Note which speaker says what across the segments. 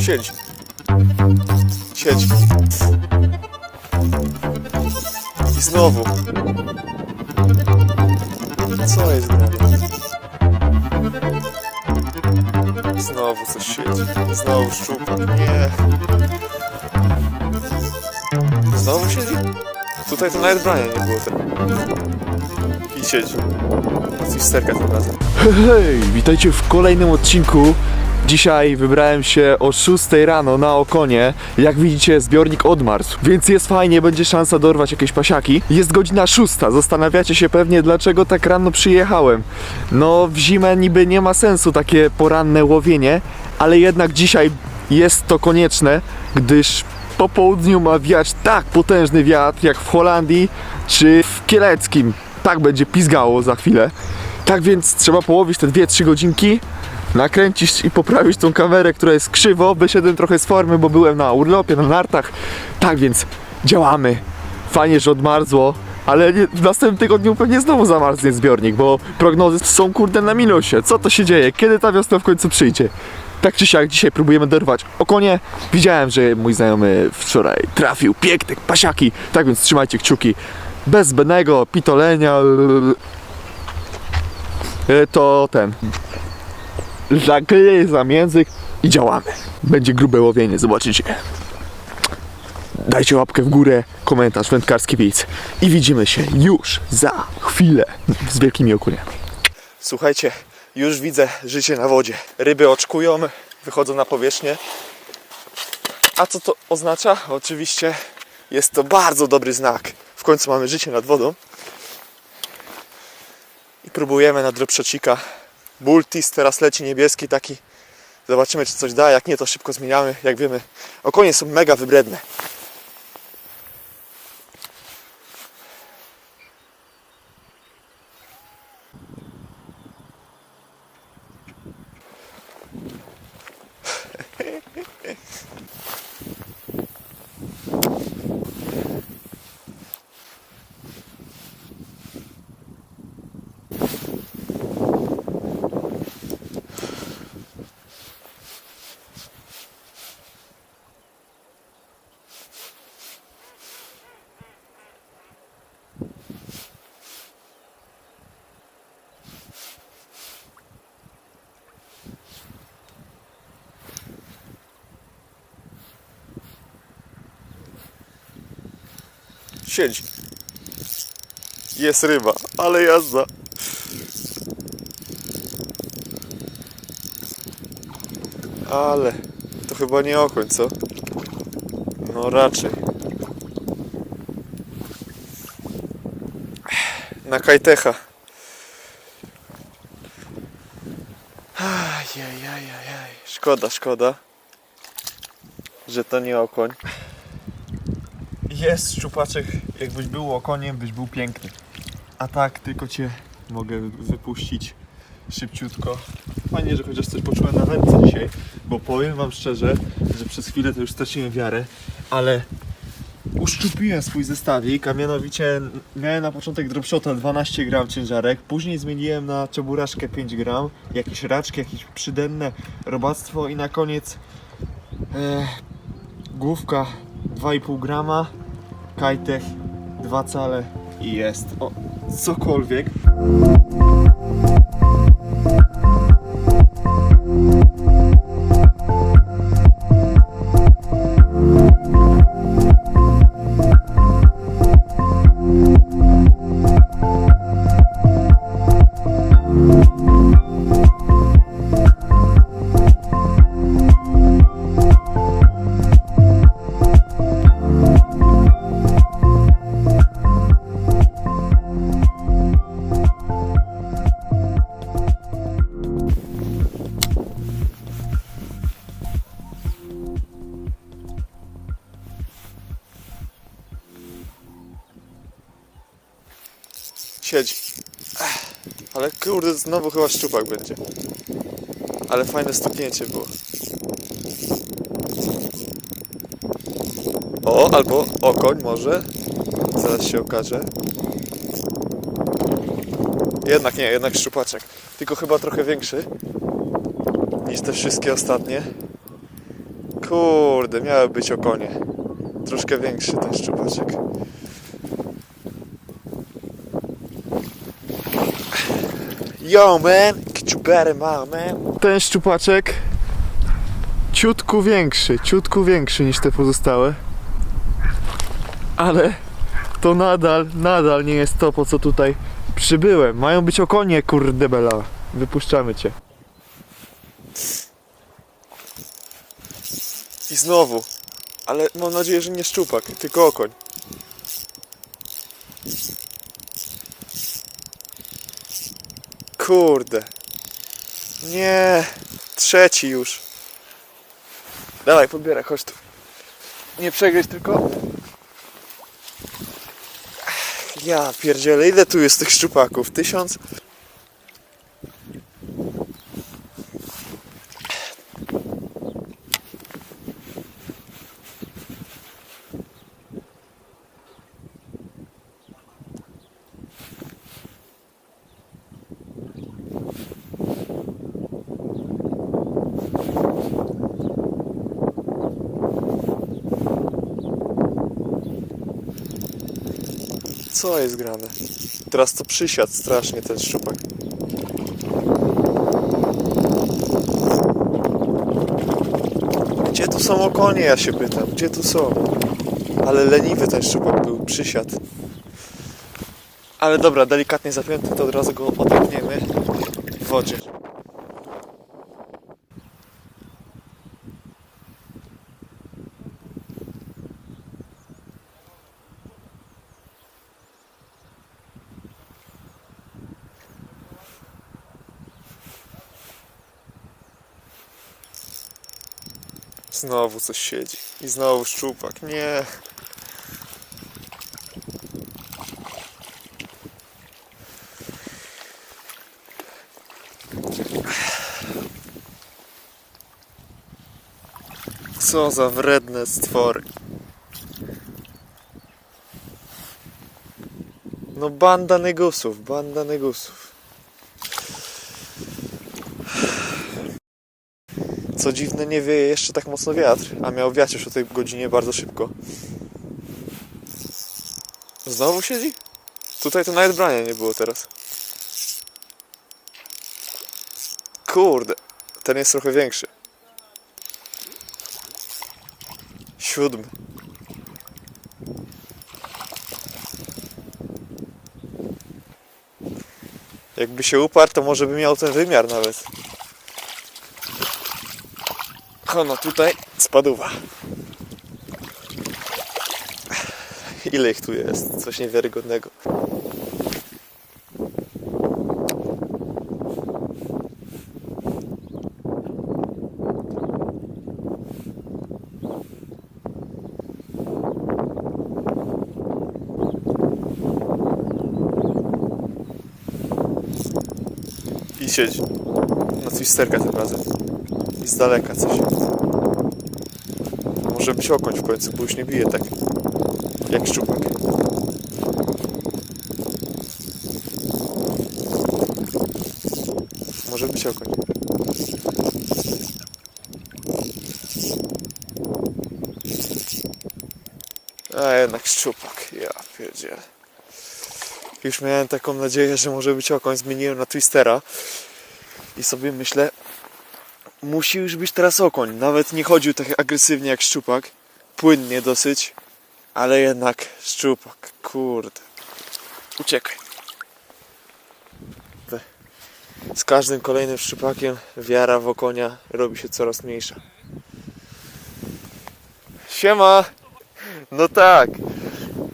Speaker 1: Siedź. Siedź. I znowu. Co jest grane? Znowu coś siedzi. Znowu szczupak. Nie. Znowu siedzi? Tutaj to nawet brania nie było. Te... I siedzi. Coś sterka tym razem. Hej, witajcie w kolejnym odcinku. Dzisiaj wybrałem się o 6 rano na okonie. Jak widzicie, zbiornik odmarzł, więc jest fajnie, będzie szansa dorwać jakieś pasiaki. Jest godzina 6. Zastanawiacie się pewnie, dlaczego tak rano przyjechałem. No, w zimę niby nie ma sensu takie poranne łowienie, ale jednak dzisiaj jest to konieczne, gdyż po południu ma wiać tak potężny wiatr jak w Holandii czy w Kieleckim. Tak będzie pizgało za chwilę. Tak więc trzeba połowić te 2-3 godzinki, nakręcić i poprawić tą kamerę, która jest krzywo. Wyszedłem trochę z formy, bo byłem na urlopie, na nartach. Tak więc działamy. Fajnie, że odmarzło. Ale nie, w następnym tygodniu pewnie znowu zamarznie zbiornik, bo prognozy są kurde na minusie. Co to się dzieje? Kiedy ta wiosna w końcu przyjdzie? Tak czy siak, dzisiaj próbujemy dorwać okonie. Widziałem, że mój znajomy wczoraj trafił piękne pasiaki. Tak więc trzymajcie kciuki. Bez zbędnego pitolenia. E, To ten. Zagryzam język i działamy. Będzie grube łowienie, zobaczycie. Dajcie łapkę w górę, komentarz, wędkarski widz. I widzimy się już za chwilę z wielkimi okuniami. Słuchajcie, już widzę życie na wodzie. Ryby oczkują, wychodzą na powierzchnię. A co to oznacza? Oczywiście jest to bardzo dobry znak. W końcu mamy życie nad wodą. I próbujemy na dropshotcika. Bultis teraz leci niebieski taki. Zobaczymy czy coś da. Jak nie to szybko zmieniamy. Jak wiemy, okonie są mega wybredne. Siedzi. Jest ryba, ale jazda. Ale to chyba nie okoń, co? No raczej. Na kajtecha. Ajajajajaj. Szkoda, szkoda, że to nie okoń. Jest szczupaczek, jakbyś był okoniem, byś był piękny. A tak, tylko cię mogę wypuścić szybciutko. Fajnie, że chociaż coś poczułem na wędce dzisiaj, bo powiem wam szczerze, że przez chwilę to już straciłem wiarę, ale uszczupiłem swój zestawik, a mianowicie miałem na początek dropshota 12 gram ciężarek, później zmieniłem na czeburaszkę 5 gram, jakieś raczki, jakieś przydenne robactwo i na koniec e, główka 2,5 grama, kajtech 2 cale i jest. O, cokolwiek. Kurde, znowu chyba szczupak będzie. Ale fajne stuknięcie było. O, albo okoń może. Zaraz się okaże. Jednak nie, jednak szczupaczek. Tylko chyba trochę większy niż te wszystkie ostatnie. Kurde, miały być okonie. Troszkę większy ten szczupaczek. Yo man, get you better man. Ten szczupaczek ciutku większy, ciutku większy niż te pozostałe. Ale to nadal, nadal nie jest to, po co tutaj przybyłem. Mają być okonie, kurde bela. Wypuszczamy cię. I znowu. Ale mam nadzieję, że nie szczupak, tylko okoń. Kurde. Nie. Trzeci już. Dawaj, podbieraj, chodź tu. Nie przegryź tylko. Ja pierdzielę, ile tu jest tych szczupaków? Tysiąc? Co jest grane? Teraz to przysiadł strasznie ten szczupak. Gdzie tu są okonie, ja się pytam. Gdzie tu są? Ale leniwy ten szczupak był, przysiadł. Ale dobra, delikatnie zapięty, to od razu go odepniemy w wodzie. Znowu coś siedzi. I znowu szczupak. Nie. Co za wredne stwory. No banda negusów, banda negusów. Co dziwne, nie wieje jeszcze tak mocno wiatr, a miał wiać już o tej godzinie bardzo szybko. Znowu siedzi? Tutaj to nawet brania nie było teraz. Kurde, ten jest trochę większy. Siódmy. Jakby się uparł, to może by miał ten wymiar nawet. O, no tutaj spaduwa. Ile ich tu jest? Coś niewiarygodnego. I siedzi. Na twisterka tym razem. I z daleka coś. Może być okoń w końcu, bo już nie bije tak jak szczupak. Może być okoń. A jednak szczupak, ja pierdzielę. Już miałem taką nadzieję, że może być okoń, zmieniłem na twistera i sobie myślę, musi już być teraz okoń. Nawet nie chodził tak agresywnie jak szczupak. Płynnie dosyć. Ale jednak szczupak. Kurde. Uciekaj. Z każdym kolejnym szczupakiem wiara w okonia robi się coraz mniejsza. Siema! No tak.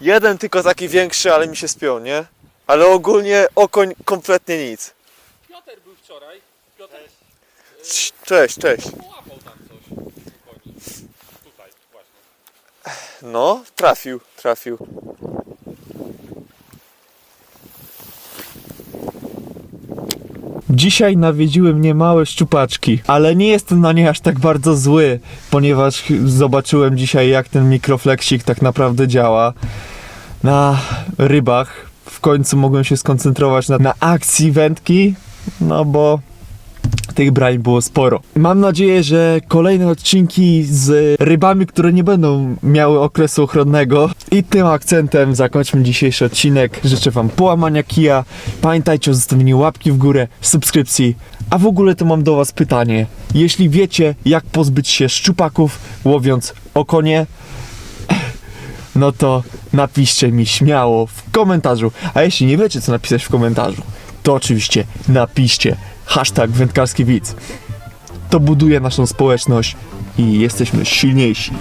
Speaker 1: Jeden tylko taki większy, ale mi się spiął, nie? Ale ogólnie okoń kompletnie nic.
Speaker 2: Piotr był wczoraj. Piotr
Speaker 1: Cześć, cześć.
Speaker 2: połapał tam coś u koni. Tutaj, właśnie.
Speaker 1: No, trafił, trafił.
Speaker 3: Dzisiaj nawiedziły mnie małe szczupaczki, ale nie jestem na nie aż tak bardzo zły, ponieważ zobaczyłem dzisiaj jak ten mikrofleksik tak naprawdę działa na rybach. W końcu mogłem się skoncentrować na, na akcji wędki, no bo
Speaker 1: tych brań było sporo. Mam nadzieję, że kolejne odcinki z rybami, które nie będą miały okresu ochronnego. I tym akcentem zakończmy dzisiejszy odcinek. Życzę Wam połamania kija. Pamiętajcie o zostawieniu łapki w górę, subskrypcji. A w ogóle to mam do Was pytanie. Jeśli wiecie, jak pozbyć się szczupaków łowiąc okonie, no to napiszcie mi śmiało w komentarzu. A jeśli nie wiecie, co napisać w komentarzu, to oczywiście napiszcie hashtag wędkarski widz. To buduje naszą społeczność i jesteśmy silniejsi.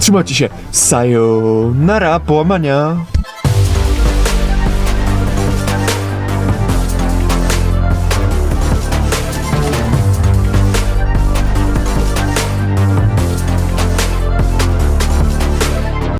Speaker 1: Trzymajcie się. Sayonara, połamania.